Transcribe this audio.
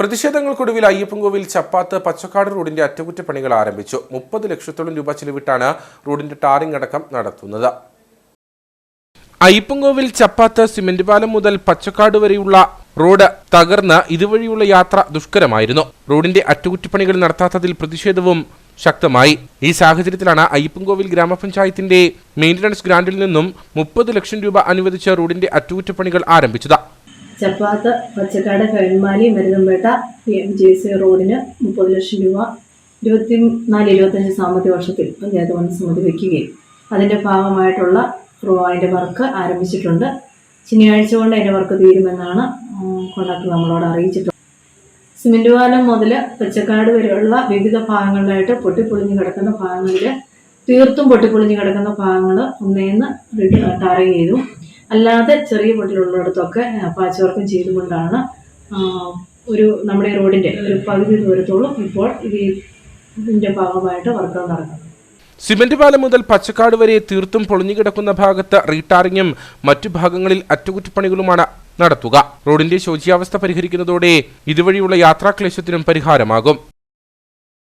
പ്രതിഷേധങ്ങൾക്കൊടുവിൽ അയ്യപ്പൻകോവിൽ ചപ്പാത്ത് പച്ചക്കാട് റോഡിന്റെ അറ്റകുറ്റപ്പണികൾ ആരംഭിച്ചു. മുപ്പത് ലക്ഷത്തോളം രൂപ ചെലവിട്ടാണ് റോഡിന്റെ ടാറിംഗ് അടക്കം നടത്തുന്നത്. അയ്യപ്പൻകോവിൽ ചപ്പാത്ത് സിമന്റ് പാലം മുതൽ പച്ചക്കാട് വരെയുള്ള റോഡ് തകർന്ന് ഇതുവഴിയുള്ള യാത്ര ദുഷ്കരമായിരുന്നു. റോഡിന്റെ അറ്റകുറ്റപ്പണികൾ നടത്താത്തതിൽ പ്രതിഷേധവും ശക്തമായി. ഈ സാഹചര്യത്തിലാണ് അയ്യപ്പൻകോവിൽ ഗ്രാമപഞ്ചായത്തിന്റെ മെയിന്റനൻസ് ഗ്രാന്റിൽ നിന്നും മുപ്പത് ലക്ഷം രൂപ അനുവദിച്ച റോഡിന്റെ അറ്റകുറ്റപ്പണികൾ ആരംഭിച്ചത്. Chappath Pachakkad Kaimali Maruthampetta P M J C റോഡിന് മുപ്പത് ലക്ഷം രൂപ ഇരുപത്തി നാല് ഇരുപത്തഞ്ച് സാമ്പത്തിക വർഷത്തിൽ പഞ്ചായത്ത് വന്ന് സമ്മതി വയ്ക്കുകയും അതിന്റെ ഭാഗമായിട്ടുള്ള അതിന്റെ വർക്ക് ആരംഭിച്ചിട്ടുണ്ട്. ശനിയാഴ്ച കൊണ്ട് അതിന്റെ വർക്ക് തീരുമെന്നാണ് കോൺട്രാക്ടർ നമ്മളോട് അറിയിച്ചിട്ടുള്ളത്. സിമെന്റ് പാലം മുതൽ പച്ചക്കാട് വരെയുള്ള വിവിധ ഭാഗങ്ങളിലായിട്ട് പൊട്ടിപ്പൊളിഞ്ഞ് കിടക്കുന്ന ഭാഗങ്ങളിൽ തീർത്തും പൊട്ടിപ്പൊളിഞ്ഞ് കിടക്കുന്ന ഭാഗങ്ങൾ ഒന്നേന്ന് ടാറിങ് ചെയ്തു. അല്ലാതെ ചെറിയ പൊട്ടിലുള്ളിടത്തൊക്കെ പാച്ച് വർക്കും ചെയ്തുകൊണ്ടാണ് ഒരു നമ്മുടെ റോഡിന്റെ ഒരു പകുതി ദൂരത്തോളം ഇപ്പോൾ ഇത് ഇതിന്റെ ഭാഗമായിട്ട് വർക്കുകൾ നടക്കുന്നത്. സിമന്റ് പാലം മുതൽ പച്ചക്കാട് വരെ തീർത്തും പൊളിഞ്ഞുകിടക്കുന്ന ഭാഗത്ത് റീടാറിങ്ങും മറ്റു ഭാഗങ്ങളിൽ അറ്റകുറ്റപ്പണികളുമാണ് നടത്തുക. റോഡിന്റെ ശോച്യാവസ്ഥ പരിഹരിക്കുന്നതോടെ ഇതുവഴിയുള്ള യാത്രാക്ലേശത്തിനും പരിഹാരമാകും.